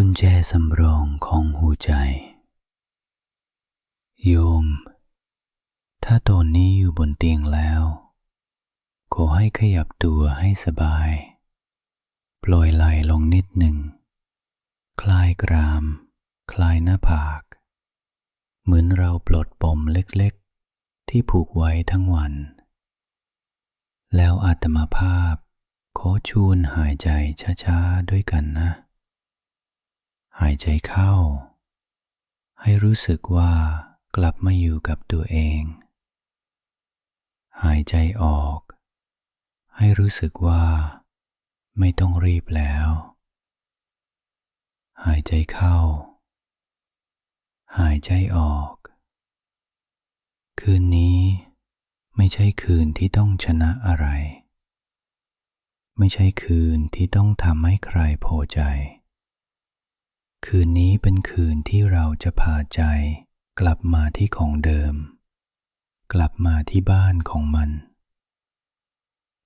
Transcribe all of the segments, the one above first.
กุญแจสำรองของหัวใจ โยม ถ้าตอนนี้อยู่บนเตียงแล้ว ขอให้ขยับตัวให้สบาย ปล่อยไหลลงนิดหนึ่ง คลายกราม คลายหน้าผาก เหมือนเราปลดปมเล็กๆ ที่ผูกไว้ทั้งวัน แล้วอาตมาภาพขอชวนหายใจช้าๆด้วยกันนะ หายใจเข้า ให้รู้สึกว่ากลับมาอยู่กับตัวเอง หายใจออก ให้รู้สึกว่า ไม่ต้องรีบแล้ว หายใจเข้า หายใจออก คืนนี้ไม่ใช่คืนที่ต้องชนะอะไร ไม่ใช่คืนที่ต้องทำให้ใครพอใจ คืนนี้เป็นคืนที่เราจะพาใจกลับมาที่ของเดิม กลับมาที่บ้านของมัน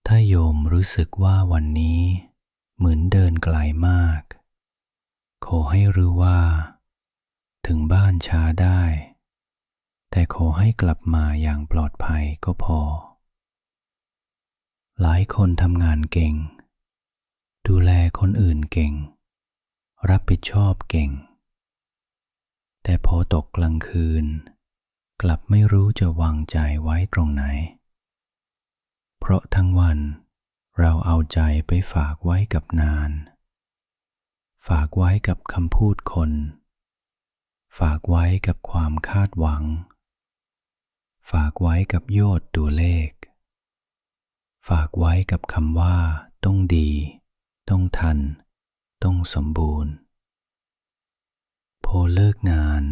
ถ้าโยมรู้สึกว่าวันนี้ เหมือนเดินไกลมาก ขอให้รู้ว่า ถึงบ้านช้าได้ แต่ขอให้กลับมาอย่างปลอดภัยก็พอ หลายคนทำงานเก่ง ดูแลคนอื่นเก่ง รับผิดชอบเก่ง แต่พอตกกลางคืน กลับไม่รู้จะวางใจไว้ตรงไหน เพราะทั้งวันเราเอาใจไปฝากไว้กับนาน ฝากไว้กับคำพูดคน ฝากไว้กับความคาดหวัง ฝากไว้กับยอดตัวเลข ฝากไว้กับคำว่า ต้องดี ต้องทัน ต้องสมบูรณ์ พอเลิกงาน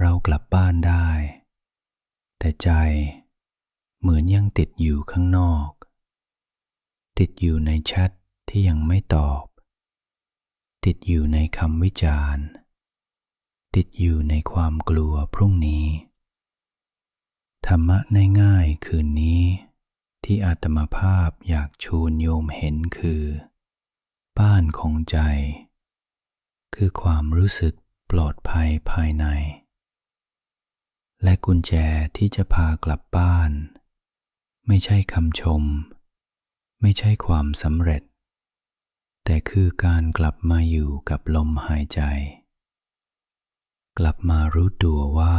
เรากลับบ้านได้ แต่ใจเหมือนยังติดอยู่ข้างนอก ติดอยู่ในแชทที่ยังไม่ตอบ ติดอยู่ในคำวิจารณ์ ติดอยู่ในความกลัวพรุ่งนี้ ธรรมะในง่ายๆคืนนี้ที่อาตมาภาพอยากชวนโยมเห็นคือ บ้านของใจ คือความรู้สึกปลอดภัยภายใน และกุญแจที่จะพากลับบ้าน ไม่ใช่คำชม ไม่ใช่ความสำเร็จ แต่คือการกลับมาอยู่กับลมหายใจ กลับมารู้ตัวว่า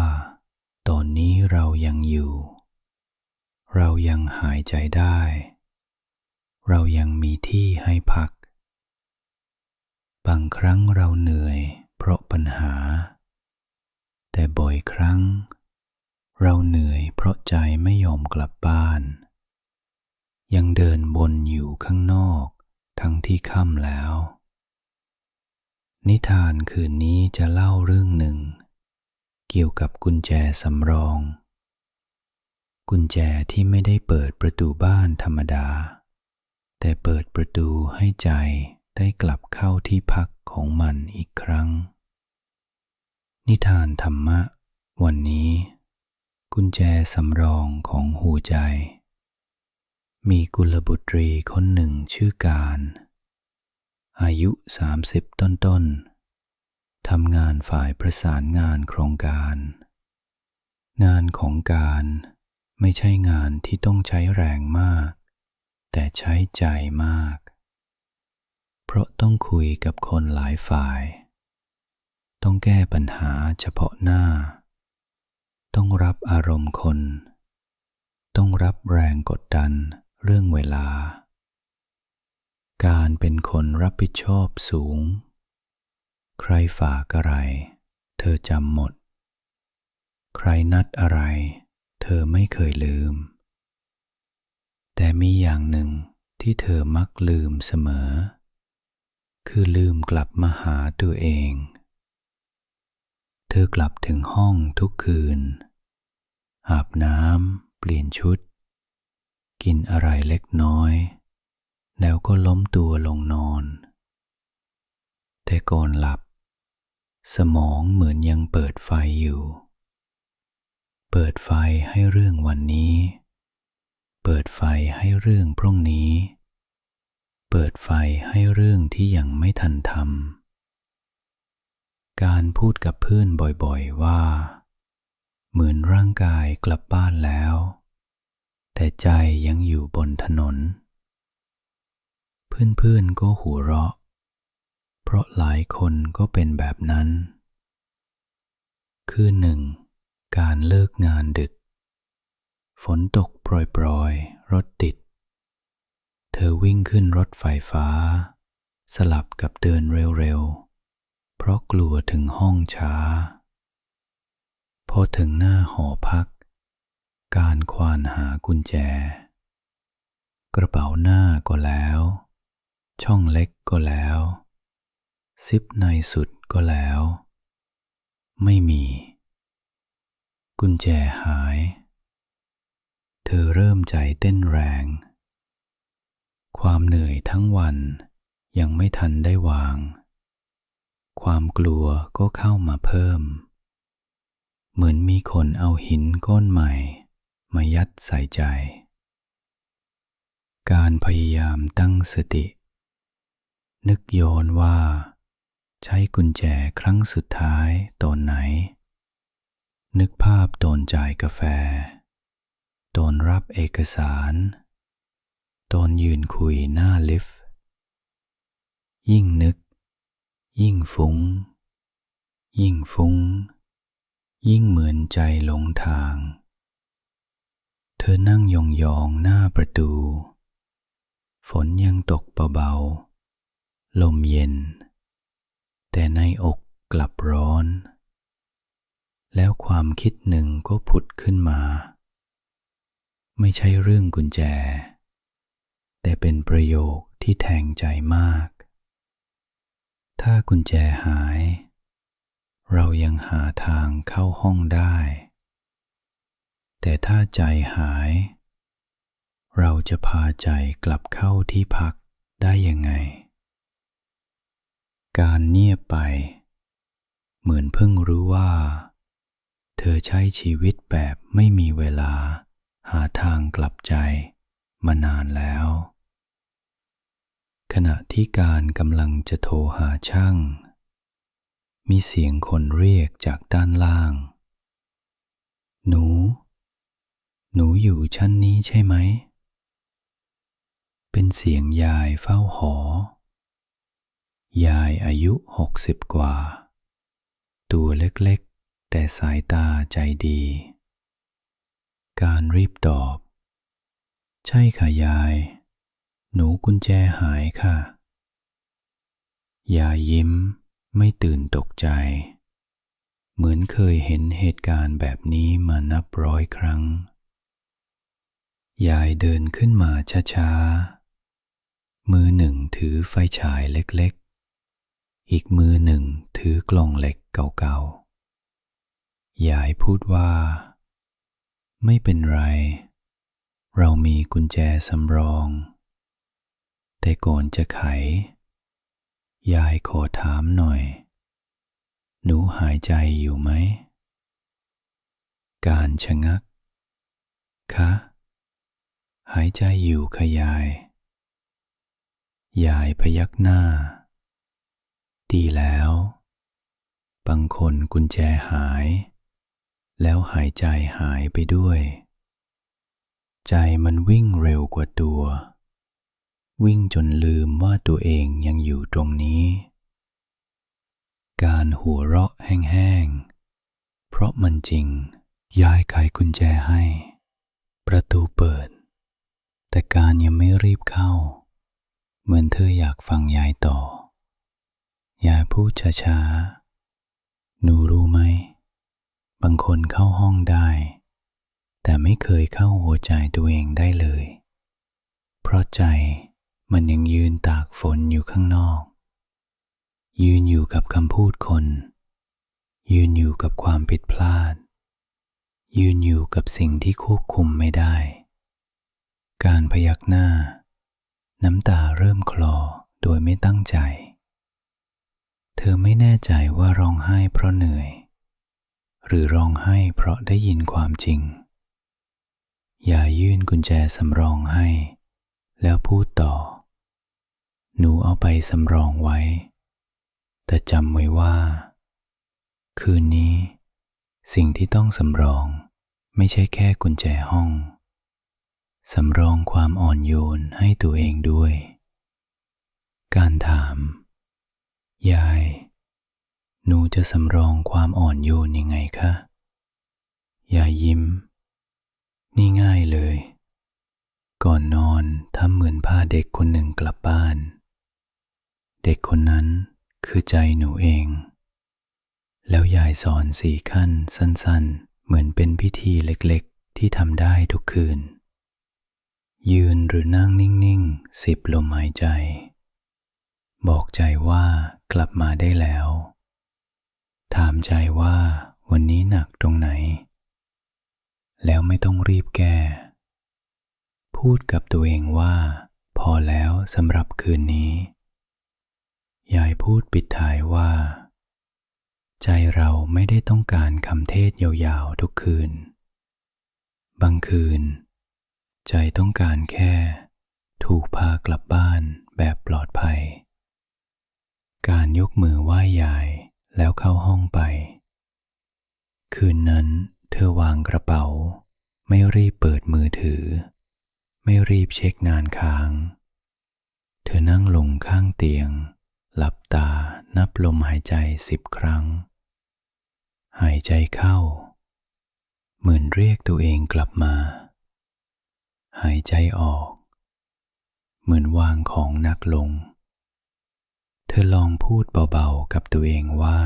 ตอนนี้เรายังอยู่ เรายังหายใจได้ เรายังมีที่ให้พัก บางครั้งเราเหนื่อยเพราะปัญหา แต่บ่อยครั้ง เราเหนื่อยเพราะใจไม่ยอมกลับบ้าน ยังเดินบนอยู่ข้างนอก ทั้งที่ค่ำแล้ว นิทานคืนนี้จะเล่าเรื่องหนึ่ง เกี่ยวกับกุญแจสำรอง กุญแจที่ไม่ได้เปิดประตูบ้านธรรมดา แต่เปิดประตูให้ใจ ได้กลับเข้าที่พักของมันอีกครั้ง นิทานธรรมะ วันนี้ กุญแจสำรองของหูใจ มีกุลบุตรีคนหนึ่งชื่อการ อายุสามสิบต้นๆทำงานฝ่ายประสานงานโครงการ งานของการไม่ใช่งานที่ต้องใช้แรงมาก แต่ใช้ใจมาก เพราะต้องคุยกับคนหลายฝ่าย ต้องแก้ปัญหาเฉพาะหน้า ต้องรับอารมณ์คน ต้องรับแรงกดดันเรื่องเวลา การเป็นคนรับผิดชอบสูง ใครฝากอะไร เธอจำหมด ใครนัดอะไร เธอไม่เคยลืม แต่มีอย่างหนึ่งที่เธอมักลืมเสมอ คือลืมกลับมาหาตัวเอง เธอกลับถึงห้องทุกคืน อาบน้ำเปลี่ยนชุด กินอะไรเล็กน้อย แล้วก็ล้มตัวลงนอนแต่ก่อนหลับ สมองเหมือนยังเปิดไฟอยู่ เปิดไฟให้เรื่องวันนี้ เปิดไฟให้เรื่องพรุ่งนี้ เปิดไฟให้เรื่องที่ยังไม่ทันทำการพูดกับเพื่อนบ่อยๆว่า เหมือนร่างกายกลับบ้านแล้ว แต่ใจยังอยู่บนถนน เพื่อนๆก็หัวเราะ เพราะหลายคนก็เป็นแบบนั้น คืนหนึ่งการเลิกงานดึก ฝนตกโปรยๆรถติด อวิ่งขึ้นรถไฟฟ้า สลับกับเดินเร็วๆ เพราะกลัวถึงห้องช้า พอถึงหน้าหอพัก การควานหากุญแจ กระเป๋าหน้าก็แล้ว ช่องเล็กก็แล้ว ซิปในสุดก็แล้ว ไม่มี กุญแจหาย เธอเริ่มใจเต้นแรง ความเหนื่อยทั้งวันยังไม่ทันได้วาง ความกลัวก็เข้ามาเพิ่ม เหมือนมีคนเอาหินก้อนใหม่ มายัดใส่ใจ การพยายามตั้งสติ นึกโยนว่า ใช้กุญแจครั้งสุดท้ายตอนไหน นึกภาพตอนจ่ายกาแฟ ตอนรับเอกสาร ตอนยืนคุยหน้าลิฟต์ ยิ่งนึก ยิ่งฟุง้ง ยิ่งฟุง้ง ยิ่งเหมือนใจหลงทาง เธอนั่งยองๆหน้าประตู ฝนยังตกเบาๆ ลมเย็น แต่ในอกกลับร้อน แล้วความคิดหนึ่งก็ผุดขึ้นมา ไม่ใช่เรื่องกุญแจ แต่เป็นประโยคที่แทงใจมาก ถ้ากุญแจหาย เรายังหาทางเข้าห้องได้ แต่ถ้าใจหาย เราจะพาใจกลับเข้าที่พักได้ยังไง การเงียบไป เหมือนเพิ่งรู้ว่า เธอใช้ชีวิตแบบไม่มีเวลาหาทางกลับใจ มานานแล้ว ขณะที่การกำลังจะโทรหาช่าง มีเสียงคนเรียกจากด้านล่าง หนู หนูอยู่ชั้นนี้ใช่ไหม เป็นเสียงยายเฝ้าหอ ยายอายุหกสิบกว่า ตัวเล็กๆ แต่สายตาใจดี การรีบตอบ ใช่ค่ะยาย หนูกุญแจหายค่ะ ยายยิ้มไม่ตื่นตกใจ เหมือนเคยเห็นเหตุการณ์แบบนี้มานับร้อยครั้ง ยายเดินขึ้นมาช้าๆ มือหนึ่งถือไฟฉายเล็กๆ อีกมือหนึ่งถือกล่องเหล็กเก่าๆ ยายพูดว่า ไม่เป็นไร เรามีกุญแจสำรอง แต่ก่อนจะไข ยายขอถามหน่อย หนูหายใจอยู่ไหม การชะงัก คะ หายใจอยู่ขยาย ยายพยักหน้า ดีแล้ว บางคนกุญแจหาย แล้วหายใจหายไปด้วย ใจมันวิ่งเร็วกว่าตัว วิ่งจนลืมว่าตัวเองยังอยู่ตรงนี้ การหัวเราะแห้งๆ เพราะมันจริง ยายไขกุญแจให้ ประตูเปิด แต่การยังไม่รีบเข้า เหมือนเธออยากฟังยายต่อ ยายพูดช้าๆ หนูรู้ไหม บางคนเข้าห้องได้ แต่ไม่เคยเข้าหัวใจตัวเองได้เลย เพราะใจมันยังยืนตากฝนอยู่ข้างนอก ยืนอยู่กับคำพูดคน ยืนอยู่กับความผิดพลาด ยืนอยู่กับสิ่งที่ควบคุมไม่ได้ การพยักหน้า น้ำตาเริ่มคลอโดยไม่ตั้งใจ เธอไม่แน่ใจว่าร้องไห้เพราะเหนื่อย หรือร้องไห้เพราะได้ยินความจริง อย่ายื่นกุญแจสำรองให้ แล้วพูดต่อ หนูเอาไปสำรองไว้ แต่จำไว้ว่า คืนนี้ สิ่งที่ต้องสำรองไม่ใช่แค่กุญแจห้อง สำรองความอ่อนโยนให้ตัวเองด้วย การถาม ยาย หนูจะสำรองความอ่อนโยนยังไงคะ ยายยิ้ม นี่ง่ายเลย ก่อนนอนทำเหมือนพาเด็กคนหนึ่งกลับบ้าน เด็กคนนั้นคือใจหนูเอง แล้วยายสอนสี่ขั้นสั้นๆ เหมือนเป็นพิธีเล็กๆ ที่ทำได้ทุกคืน ยืนหรือนั่งนิ่งๆ สิบลมหายใจ บอกใจว่ากลับมาได้แล้ว ถามใจว่าวันนี้หนักตรงไหน แล้วไม่ต้องรีบแก้ พูดกับตัวเองว่า พอแล้วสำหรับคืนนี้ ยายพูดปิดท้ายว่า ใจเราไม่ได้ต้องการคำเทศยาวๆทุกคืน บางคืน ใจต้องการแค่ ถูกพากลับบ้านแบบปลอดภัย การยกมือไหว้ยายแล้วเข้าห้องไป คืนนั้น เธอวางกระเป๋า ไม่รีบเปิดมือถือ ไม่รีบเช็คงานค้าง เธอนั่งลงข้างเตียง หลับตานับลมหายใจสิบครั้ง หายใจเข้า เหมือนเรียกตัวเองกลับมา หายใจออก เหมือนวางของหนักลง เธอลองพูดเบาๆกับตัวเองว่า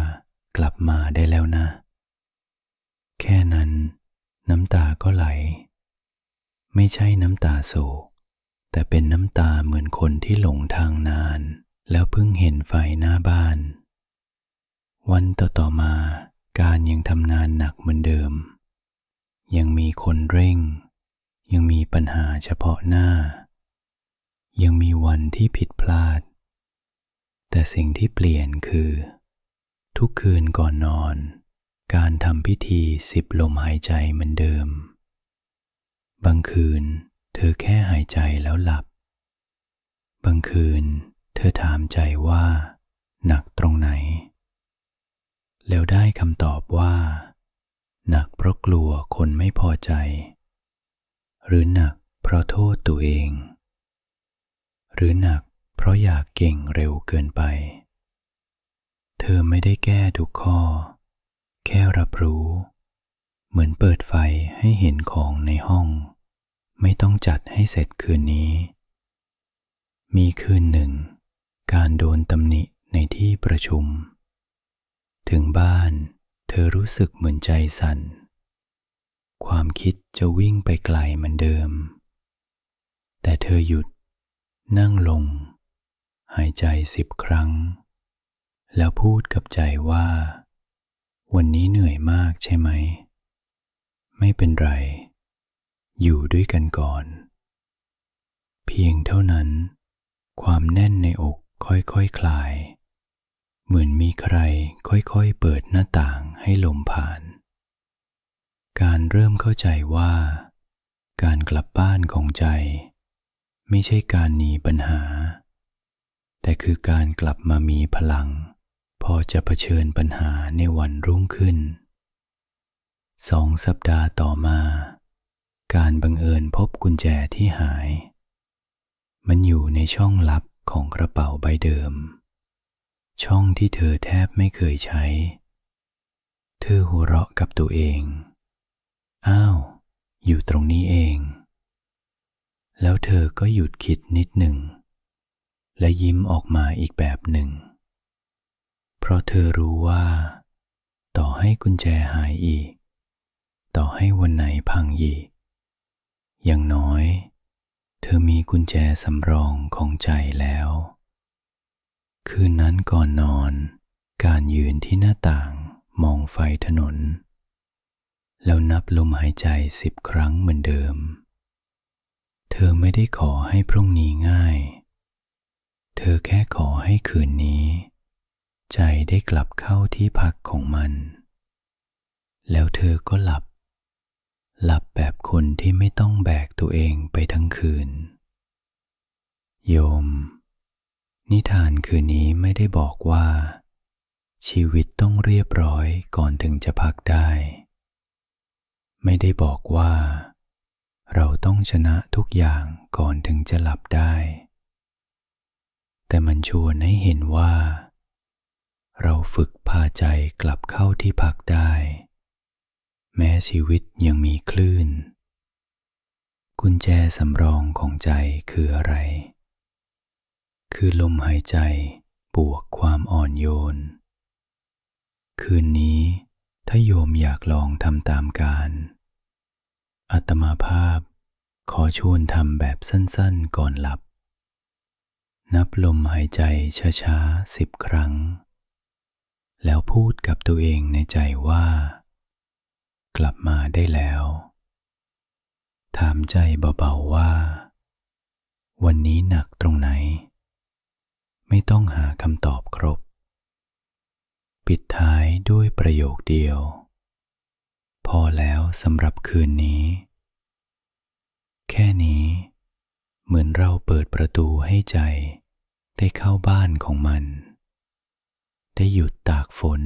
กลับมาได้แล้วนะ แค่นั้นน้ำตาก็ไหล ไม่ใช่น้ำตาโศกแต่เป็นน้ำตาเหมือนคนที่หลงทางนาน แล้วเพิ่งเห็นไฟหน้าบ้าน วันต่อๆมาการยังทำงานหนักเหมือนเดิม ยังมีคนเร่ง ยังมีปัญหาเฉพาะหน้า ยังมีวันที่ผิดพลาด แต่สิ่งที่เปลี่ยนคือ ทุกคืนก่อนนอน การทำพิธีสิบลมหายใจเหมือนเดิม บางคืนเธอแค่หายใจแล้วหลับ บางคืนเธอถามใจว่า หนักตรงไหน แล้วได้คำตอบว่า หนักเพราะกลัวคนไม่พอใจ หรือหนักเพราะโทษตัวเอง หรือหนักเพราะอยากเก่งเร็วเกินไป เธอไม่ได้แก้ทุกข้อ แค่รับรู้ เหมือนเปิดไฟให้เห็นของในห้อง ไม่ต้องจัดให้เสร็จคืนนี้ มีคืนหนึ่ง การโดนตำหนิในที่ประชุม ถึงบ้านเธอรู้สึกเหมือนใจสั่น ความคิดจะวิ่งไปไกลเหมือนเดิม แต่เธอหยุด นั่งลง หายใจสิบครั้ง แล้วพูดกับใจว่า วันนี้เหนื่อยมากใช่ไหม ไม่เป็นไร อยู่ด้วยกันก่อน เพียงเท่านั้น ความแน่นในอกค่อยๆคคลาย เหมือนมีใครค่อยๆเปิดหน้าต่างให้ลมผ่าน การเริ่มเข้าใจว่า การกลับบ้านของใจ ไม่ใช่การหนีปัญหา แต่คือการกลับมามีพลัง พอจะเผชิญปัญหาในวันรุ่งขึ้น สองสัปดาห์ต่อมา การบังเอิญพบกุญแจที่หาย มันอยู่ในช่องลับของกระเป๋าใบเดิม ช่องที่เธอแทบไม่เคยใช้ เธอหัวเราะกับตัวเอง อ้าว อยู่ตรงนี้เอง แล้วเธอก็หยุดคิดนิดหนึ่ง และยิ้มออกมาอีกแบบหนึ่ง เพราะเธอรู้ว่า ต่อให้กุญแจหายอีก ต่อให้วันไหนพังอีก อย่างน้อย เธอมีกุญแจสำรองของใจแล้ว คืนนั้นก่อนนอน การยืนที่หน้าต่างมองไฟถนน แล้วนับลมหายใจสิบครั้งเหมือนเดิม เธอไม่ได้ขอให้พรุ่งนี้ง่าย เธอแค่ขอให้คืนนี้ ใจได้กลับเข้าที่พักของมัน แล้วเธอก็หลับ หลับแบบคนที่ไม่ต้องแบกตัวเองไปทั้งคืน โยม นิทานคืนนี้ไม่ได้บอกว่า ชีวิตต้องเรียบร้อยก่อนถึงจะพักได้ ไม่ได้บอกว่า เราต้องชนะทุกอย่างก่อนถึงจะหลับได้ แต่มันชวนให้เห็นว่า เราฝึกพาใจกลับเข้าที่พักได้ แม้ชีวิตยังมีคลื่น กุญแจสำรองของใจคืออะไร คือลมหายใจบวกความอ่อนโยน คืนนี้ถ้าโยมอยากลองทำตามการ อัตมาภาพขอชวนทำแบบสั้นๆก่อนหลับ นับลมหายใจช้าๆสิบครั้ง แล้วพูดกับตัวเองในใจว่า กลับมาได้แล้ว ถามใจเบาๆว่า วันนี้หนักตรงไหน ไม่ต้องหาคำตอบครบ ปิดท้ายด้วยประโยคเดียว พอแล้วสำหรับคืนนี้ แค่นี้ เหมือนเราเปิดประตูให้ใจได้เข้าบ้านของมัน ได้หยุดตากฝน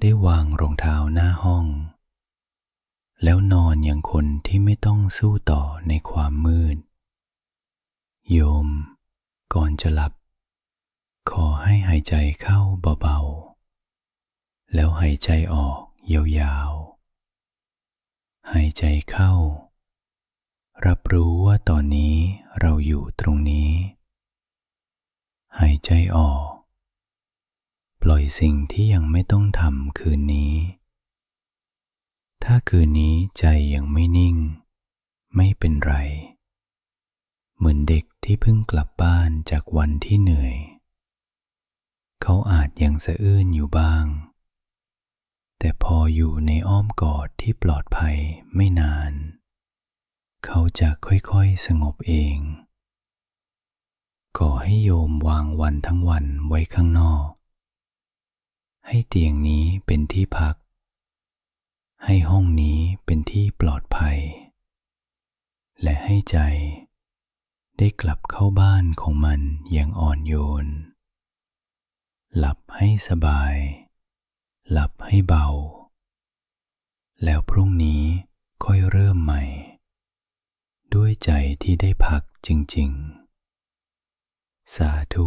ได้วางรองเท้าหน้าห้อง แล้วนอนอย่างคนที่ไม่ต้องสู้ต่อในความมืด โยม ก่อนจะหลับ ขอให้หายใจเข้าเบาๆ แล้วหายใจออกยาวๆ หายใจเข้า รับรู้ว่าตอนนี้เราอยู่ตรงนี้ หายใจออก ปล่อยสิ่งที่ยังไม่ต้องทำคืนนี้ ถ้าคืนนี้ใจยังไม่นิ่ง ไม่เป็นไร เหมือนเด็กที่เพิ่งกลับบ้านจากวันที่เหนื่อย เขาอาจยังสะอื้นอยู่บ้าง แต่พออยู่ในอ้อมกอดที่ปลอดภัยไม่นาน เขาจะค่อยๆสงบเองขอให้โยมวางวันทั้งวันไว้ข้างนอก ให้เตียงนี้เป็นที่พัก ให้ห้องนี้เป็นที่ปลอดภัย และให้ใจได้กลับเข้าบ้านของมันอย่างอ่อนโยน หลับให้สบาย หลับให้เบา แล้วพรุ่งนี้ค่อยเริ่มใหม่ ด้วยใจที่ได้พักจริง ๆ สาธุ